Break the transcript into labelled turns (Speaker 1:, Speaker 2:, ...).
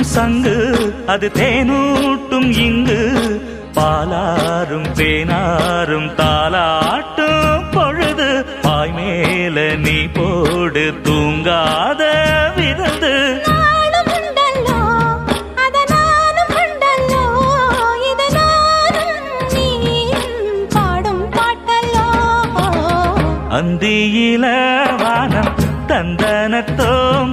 Speaker 1: அது தேனூட்டும் இங்கு. பாலாரும் தேனாரும் தாலாட்டும் பொழுது பாய் மேல நீ போடு தூங்காத விருந்து. அந்தியில வானம் தந்தனத்தோம்